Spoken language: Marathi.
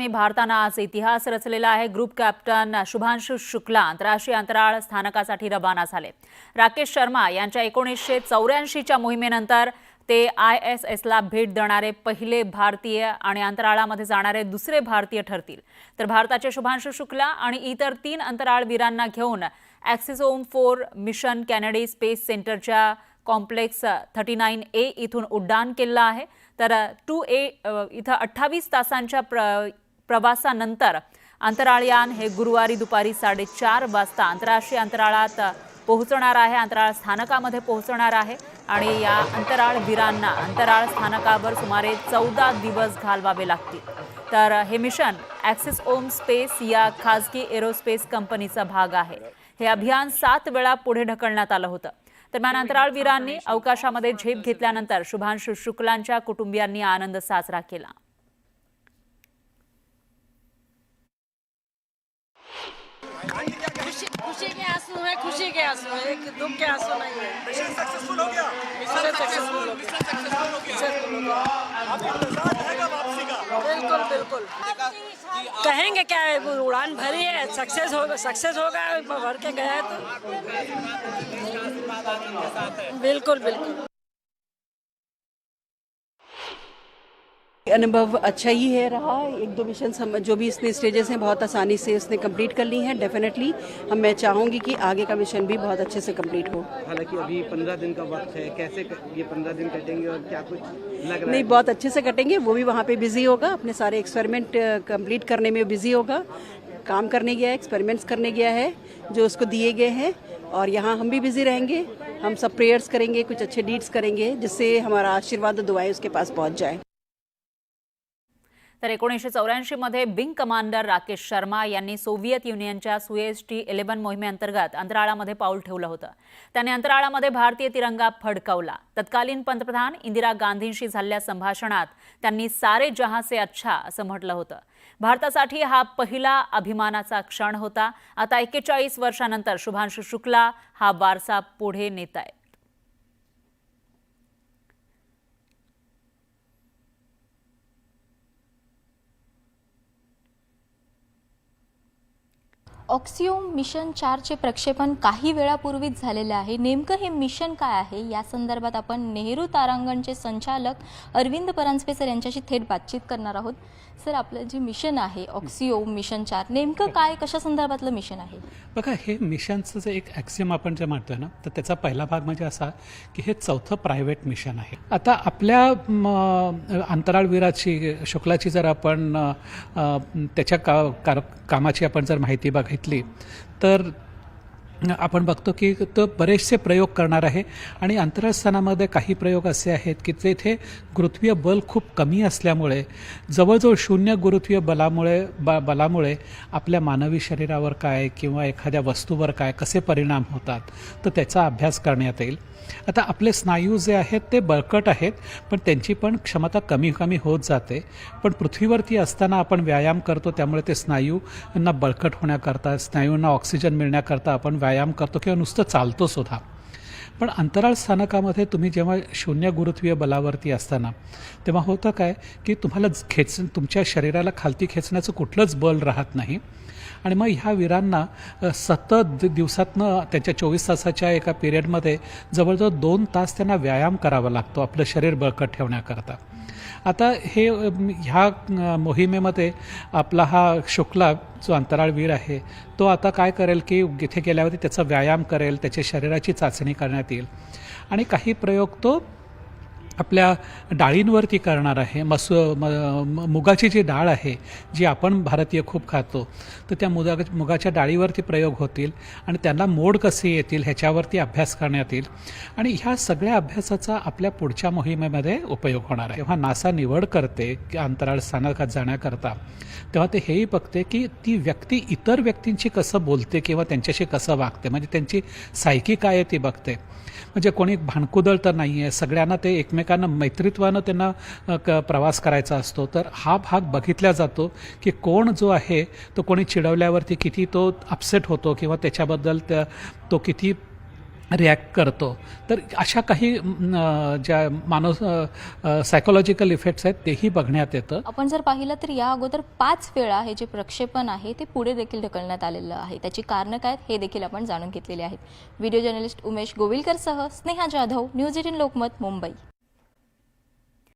बातमी भारतानं आज इतिहास रचलेला आहे. ग्रुप कॅप्टन शुभांशु शुक्ला आंतरराष्ट्रीय अंतराळ स्थानकासाठी रवाना झाले. राकेश शर्मा यांच्या एकोणीसशे चौऱ्याऐंशीच्या मोहिमेनंतर ते आय एस एसला भेट देणारे पहिले भारतीय आणि अंतराळामध्ये जाणारे दुसरे भारतीय ठरतील. तर भारताचे शुभांशु शुक्ला आणि इतर तीन अंतराळवीरांना घेऊन Axiom four mission Kennedy space सेंटरच्या कॉम्प्लेक्स थर्टी नाईन ए इथून उड्डाण केलं आहे. तर टू ए इथं अठ्ठावीस तासांच्या प्र प्रवासानंतर अंतराळयान हे गुरुवारी दुपारी साडेचार वाजता आंतरराष्ट्रीय अंतराळात पोहोचणार आहे. अंतराळ स्थानकामध्ये पोहोचणार आहे आणि या अंतराळ वीरांना अंतराळ स्थानकावर सुमारे चौदा दिवस घालवावे लागतील. तर हे मिशन ॲक्सिस ओम स्पेस या खाजगी एरोस्पेस कंपनीचा भाग आहे. हे अभियान सात वेळा पुढे ढकलण्यात आलं होतं. दरम्यान अंतराळवीरांनी अवकाशामध्ये झेप घेतल्यानंतर शुभांशु शुक्लांच्या कुटुंबियांनी आनंद साजरा केला. खुशी के आँसू है खुशी के आँसू है एक दुख के आँसू नहीं है। मिशन सक्सेसफुल हो गया। मिशन सक्सेसफुल हो गया। सक्सेसफुल हो गया। आपको वापसी का? बिल्कुल बिल्कुल। कहेंगे क्या है उड़ान भरी है? सक्सेस होगा सक्सेस होगा भर के गया है तो। बिल्कुल बिल्कुल। अनुभव अच्छा ही है रहा। एक दो मिशन हम जो भी इसने स्टेजेस हैं बहुत आसानी से उसने कंप्लीट कर ली हैं। डेफिनेटली हम मैं चाहूँगी कि आगे का मिशन भी बहुत अच्छे से कंप्लीट हो। हालाँकि अभी पंद्रह दिन का वक्त है कैसे ये पंद्रह दिन कटेंगे और क्या कुछ लग रहा नहीं बहुत अच्छे से कटेंगे वो भी वहाँ पे बिज़ी होगा। अपने सारे एक्सपेरिमेंट कंप्लीट करने में बिज़ी होगा। काम करने गया है एक्सपेरिमेंट्स करने गया है जो उसको दिए गए हैं। और यहाँ हम भी बिज़ी रहेंगे। हम सब प्रेयर्स करेंगे कुछ अच्छे डीड्स करेंगे जिससे हमारा आशीर्वाद और दुआएँ उसके पास पहुँच जाए। तर एकोणीसशे चौऱ्याऐंशीमध्ये विंग कमांडर राकेश शर्मा यांनी सोव्हिएत युनियनच्या सुएस टी इलेव्हन मोहिमेअंतर्गत अंतराळामध्ये पाऊल ठेवलं होतं. त्याने अंतराळामध्ये भारतीय तिरंगा फडकवला. तत्कालीन पंतप्रधान इंदिरा गांधींशी झालेल्या संभाषणात त्यांनी सारे जहां से अच्छा असं म्हटलं होतं. भारतासाठी हा पहिला अभिमानाचा क्षण होता. आता एक्केचाळीस वर्षानंतर शुभांशु शुक्ला हा वारसा पुढे नेत आहेत. ऑक्सिओम मिशन चारचे प्रक्षेपण काही वेळापूर्वीच झालेले आहे. नेमकं हे मिशन काय आहे? या संदर्भात आपण नेहरू तारांगणचे संचालक अरविंद परांजपे सर यांच्याशी थेट बातचीत करणार आहोत. सर आपलं जे मिशन आहे ऑक्सिओम मिशन चार नेमकं काय कशा संदर्भातलं मिशन आहे? बघा हे मिशनचं जे एक ॲक्सिओम आपण जे म्हणतोय ना तर त्याचा पहिला भाग म्हणजे असा की हे चौथं प्रायव्हेट मिशन आहे. आता आपल्या म, अंतराळवीराची शुक्लाची जर आपण त्याच्या का कार कामाची आपण जर माहिती घेतली तर आपण बघतो की तो बरेचसे प्रयोग करणार आहे. आणि अंतराळस्थानामध्ये काही प्रयोग असे आहेत की तेथे गुरुत्वीय बल खूप कमी असल्यामुळे जवळजवळ शून्य गुरुत्वीय बलामुळे ब बलामुळे आपल्या मानवी शरीरावर काय किंवा एखाद्या वस्तूवर काय कसे परिणाम होतात तर त्याचा अभ्यास करण्यात येईल. आता आपले स्नायू जे आहेत ते बळकट आहेत पण त्यांची पण क्षमता कमी कमी होत जाते. पण पृथ्वीवरती असताना आपण व्यायाम करतो त्यामुळे ते स्नायूंना बळकट होण्याकरता स्नायूंना ऑक्सिजन मिळण्याकरता आपण व्यायाम व्यायाम करतो किंवा नुसतं चालतो सुद्धा. पण अंतराळ स्थानकामध्ये तुम्ही जेव्हा शून्य गुरुत्वीय बलावरती असताना तेव्हा होतं काय की तुम्हाला खेच तुमच्या शरीराला खालती खेचण्याचं कुठलंच बल राहत नाही. आणि मग ह्या वीरांना सतत दिवसातनं त्यांच्या चोवीस तासाच्या एका पिरियडमध्ये जवळजवळ दोन तास त्यांना व्यायाम करावा लागतो आपलं शरीर बळकट ठेवण्याकरता. आता हे ह्या मोहिमेमध्ये आपला हा शुक्ला जो अंतराळवीर आहे तो आता काय करेल की इथे गेल्यावरती त्याचा व्यायाम करेल त्याच्या शरीराची चाचणी करण्यात येईल. आणि काही प्रयोग तो आपल्या डाळींवरती करणार आहे. मसू म मुगाची जी डाळ आहे जी आपण भारतीय खूप खातो तर त्या मुगा मुगाच्या डाळीवरती प्रयोग होतील आणि त्यांना मोड कसे येतील ह्याच्यावरती अभ्यास करण्यात येईल. आणि ह्या सगळ्या अभ्यासाचा आपल्या पुढच्या मोहिमेमध्ये उपयोग होणार आहे. जेव्हा नासा निवड करते की अंतराळ स्थानकात जाण्याकरता तेव्हा ते हेही बघते की ती व्यक्ती इतर व्यक्तींशी कसं बोलते किंवा त्यांच्याशी कसं वागते. म्हणजे त्यांची सायकी काय आहे ती बघते. म्हणजे कोणी भांडकुदळ तर नाही आहे सगळ्यांना ते एकमेक एकमेकांना मैत्रित्वानं त्यांना क प्रवास करायचा असतो. तर हा भाग बघितला जातो की कोण जो आहे तो कोणी चिडवल्यावरती किती तो अपसेट होतो किंवा त्याच्याबद्दल त्या तो किती रिॲक्ट करतो. तर अशा काही ज्या मानव सायकोलॉजिकल इफेक्ट्स आहेत तेही बघण्यात येतं. आपण जर पाहिलं तर या अगोदर पाच वेळा हे जे प्रक्षेपण आहे ते पुढे देखील ढकलण्यात आलेलं आहे. त्याची कारणं काय आहेत हे देखील आपण जाणून घेतलेले आहेत. व्हिडिओ जर्नलिस्ट उमेश गोविलकरसह स्नेहा जाधव न्यूज एटीन लोकमत मुंबई.